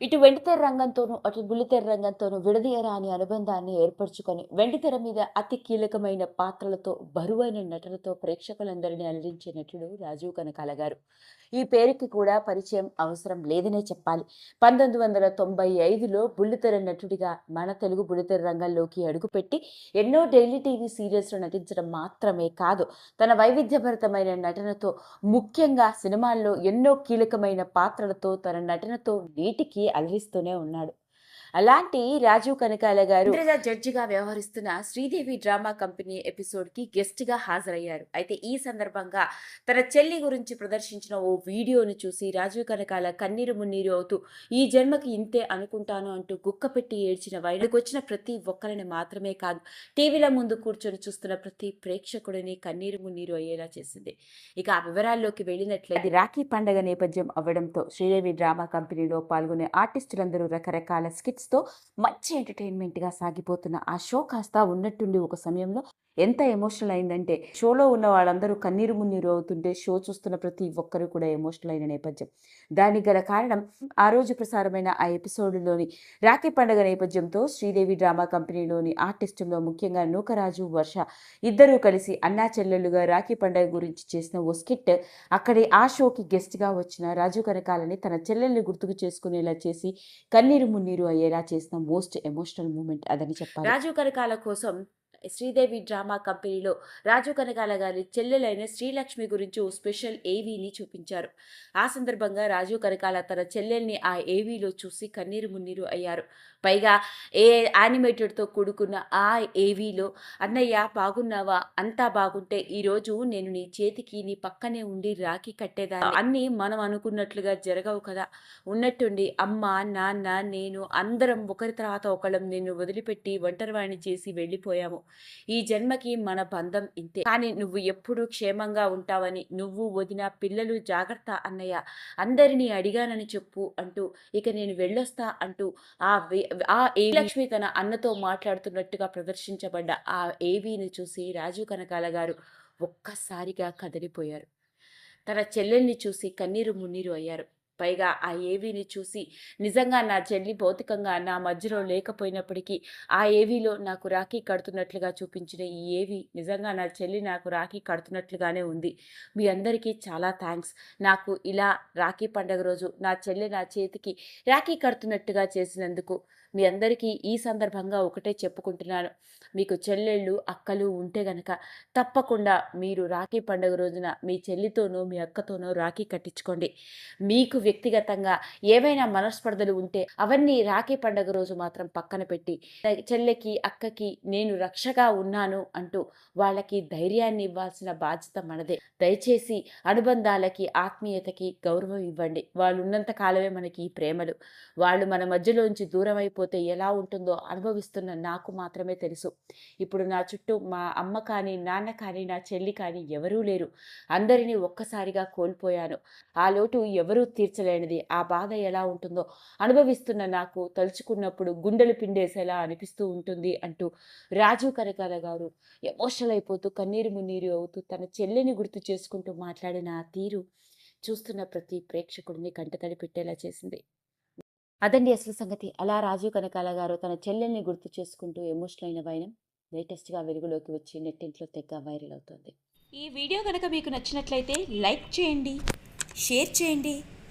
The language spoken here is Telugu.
ఇటు వెండితెర రంగంతోనూ అటు బుల్లితెర రంగంతోనూ విడదీయరాని అనుబంధాన్ని ఏర్పరచుకొని వెండితెర మీద అతి కీలకమైన పాత్రలతో బరువైన నటనతో ప్రేక్షకులందరినీ అలరించే నటుడు రాజీవ్ కనకాల గారు. ఈ పేరుకి కూడా పరిచయం అవసరం లేదనే చెప్పాలి. పంతొమ్మిది వందల తొంభై ఐదులో బుల్లితెర నటుడిగా మన తెలుగు బుల్లితెర రంగంలోకి అడుగుపెట్టి ఎన్నో డైలీ టీవీ సీరియల్స్లో నటించడం మాత్రమే కాదు తన వైవిధ్యభరితమైన నటనతో ముఖ్యంగా సినిమాల్లో ఎన్నో కీలకమైన పాత్రలతో తన నటనతో నీటికి అలరిస్తూనే ఉన్నాడు. అలాంటి రాజీవ్ కనకాల గారు జడ్జిగా వ్యవహరిస్తున్న శ్రీదేవి డ్రామా కంపెనీ ఎపిసోడ్కి గెస్ట్గా హాజరయ్యారు. అయితే ఈ సందర్భంగా తన చెల్లి గురించి ప్రదర్శించిన ఓ వీడియోను చూసి రాజీవ్ కనకాల కన్నీరు మున్నీరు అవుతూ ఈ జన్మకి ఇంతే అనుకుంటాను అంటూ గుక్క పెట్టి ఏడ్చిన వచ్చిన ప్రతి ఒక్కరిని మాత్రమే కాదు టీవీల ముందు కూర్చొని చూస్తున్న ప్రతి ప్రేక్షకుడిని కన్నీరు మున్నీరు అయ్యేలా చేసింది. ఇక ఆ వివరాల్లోకి వెళ్ళినట్లయితే రాఖీ పండగ నేపథ్యం అవ్వడంతో శ్రీదేవి డ్రామా కంపెనీలో పాల్గొనే ఆర్టిస్టులందరూ రకరకాల స్కిట్స్తో మంచి ఎంటర్టైన్మెంట్గా సాగిపోతున్న ఆ షో కాస్త ఉన్నట్టుండి ఒక సమయంలో ఎంత ఎమోషనల్ అయిందంటే షోలో ఉన్న వాళ్ళందరూ కన్నీరు మున్నీరు అవుతుంటే షో చూస్తున్న ప్రతి ఒక్కరు కూడా ఎమోషనల్ అయిన నేపథ్యం. దానికి గల కారణం ఆ రోజు ప్రసారమైన ఆ ఎపిసోడ్లోని రాఖీ పండగ నేపథ్యంతో శ్రీదేవి డ్రామా కంపెనీలోని ఆర్టిస్టుల్లో ముఖ్యంగా నూకరాజు వర్ష ఇద్దరూ కలిసి అన్నా చెల్లెలుగా రాఖీ పండుగ గురించి చేసిన ఓ స్కిట్ అక్కడే ఆ షోకి గెస్ట్గా వచ్చిన రాజు కనకాలని తన చెల్లెల్ని గుర్తుకు చేసుకునేలా చేసి కన్నీరు మున్నీరు అయ్యేలా చేసిన మోస్ట్ ఎమోషనల్ మూమెంట్ అదని చెప్పాలి. రాజు కనకాల కోసం శ్రీదేవి డ్రామా కంపెనీలో రాజు కనకాల గారి చెల్లెలైన శ్రీలక్ష్మి గురించి ఓ స్పెషల్ ఏవీని చూపించారు. ఆ సందర్భంగా రాజు కనకాల తన చెల్లెల్ని ఆ ఏవీలో చూసి కన్నీరు మున్నీరు అయ్యారు. పైగా ఏ యానిమేటెడ్తో కూడుకున్న ఆ ఏవీలో అన్నయ్య బాగున్నావా? అంతా బాగుంటే ఈరోజు నేను నీ చేతికి నీ పక్కనే ఉండి రాఖీ కట్టేదాన్ని. అన్నీ మనం అనుకున్నట్లుగా జరగవు కదా. ఉన్నట్టుండి అమ్మ నాన్న నేను అందరం ఒకరి తర్వాత ఒకళ్ళం నేను వదిలిపెట్టి ఒంటరివాణి చేసి వెళ్ళిపోయాము. ఈ జన్మకి మన బంధం ఇంతే. కానీ నువ్వు ఎప్పుడూ క్షేమంగా ఉంటావని నువ్వు వదిన పిల్లలు జాగ్రత్త అన్నయ్య అందరినీ అడిగానని చెప్పు అంటూ ఇక నేను వెళ్ళొస్తా అంటూ ఆ వే- ఆ ఏ లక్ష్మి తన అన్నతో మాట్లాడుతున్నట్టుగా ప్రదర్శించబడ్డ ఆ ఏవీని చూసి రాజు కనకాల గారు ఒక్కసారిగా కదిలిపోయారు. తన చెల్లెల్ని చూసి కన్నీరు మున్నీరు అయ్యారు. పైగా ఆ ఏవీని చూసి నిజంగా నా చెల్లి భౌతికంగా నా మధ్యలో లేకపోయినప్పటికీ ఆ ఏవీలో నాకు రాఖీ కడుతున్నట్లుగా చూపించిన ఈ ఏవి నిజంగా నా చెల్లి నాకు రాఖీ కడుతున్నట్లుగానే ఉంది. మీ అందరికీ చాలా థ్యాంక్స్ నాకు ఇలా రాఖీ పండగ రోజు నా చెల్లి నా చేతికి రాఖీ కడుతున్నట్టుగా చేసినందుకు మీ అందరికీ ఈ సందర్భంగా ఒకటే చెప్పుకుంటున్నాను. మీకు చెల్లెళ్ళు అక్కలు ఉంటే గనక తప్పకుండా మీరు రాఖీ పండుగ రోజున మీ చెల్లితోనో మీ అక్కతోనో రాఖీ కట్టించుకోండి. మీకు వ్యక్తిగతంగా ఏవైనా మనస్పర్ధలు ఉంటే అవన్నీ రాఖీ పండగ రోజు మాత్రం పక్కన పెట్టి చెల్లెకి అక్కకి నేను రక్షగా ఉన్నాను అంటూ వాళ్ళకి ధైర్యాన్ని ఇవ్వాల్సిన బాధ్యత మనదే. దయచేసి అనుబంధాలకి ఆత్మీయతకి గౌరవం ఇవ్వండి. వాళ్ళు ఉన్నంత కాలమే మనకి ఈ ప్రేమలు. వాళ్ళు మన మధ్యలోంచి దూరం అయిపోతే ఎలా ఉంటుందో అనుభవిస్తున్న నాకు మాత్రమే తెలుసు. ఇప్పుడు నా చుట్టూ మా అమ్మ కానీ నాన్న కానీ నా చెల్లి కానీ ఎవరూ లేరు. అందరినీ ఒక్కసారిగా కోల్పోయాను. ఆ లోటు ఎవరూ తీర్చలేనిది ఆ బాధ ఎలా ఉంటుందో అనుభవిస్తున్న నాకు తలుచుకున్నప్పుడు గుండెలు పిండేసేలా అనిపిస్తూ ఉంటుంది అంటూ రాజు కనకాల గారు ఎమోషనల్ అయిపోతూ కన్నీరు మున్నీరు అవుతూ తన చెల్లిని గుర్తు చేసుకుంటూ మాట్లాడిన ఆ తీరు చూస్తున్న ప్రతి ప్రేక్షకుడిని కంటతడి పెట్టేలా చేసింది. అదండి అసలు సంగతి. అలా రాజీవ్ కనకాల గారు తన చెల్లెల్ని గుర్తు చేసుకుంటూ ఎమోషనల్ అయిన వైనం లేటెస్ట్గా వెలుగులోకి వచ్చి నెట్టింట్లో తెగ వైరల్ అవుతుంది. ఈ వీడియో కనుక మీకు నచ్చినట్లయితే లైక్ చేయండి షేర్ చేయండి.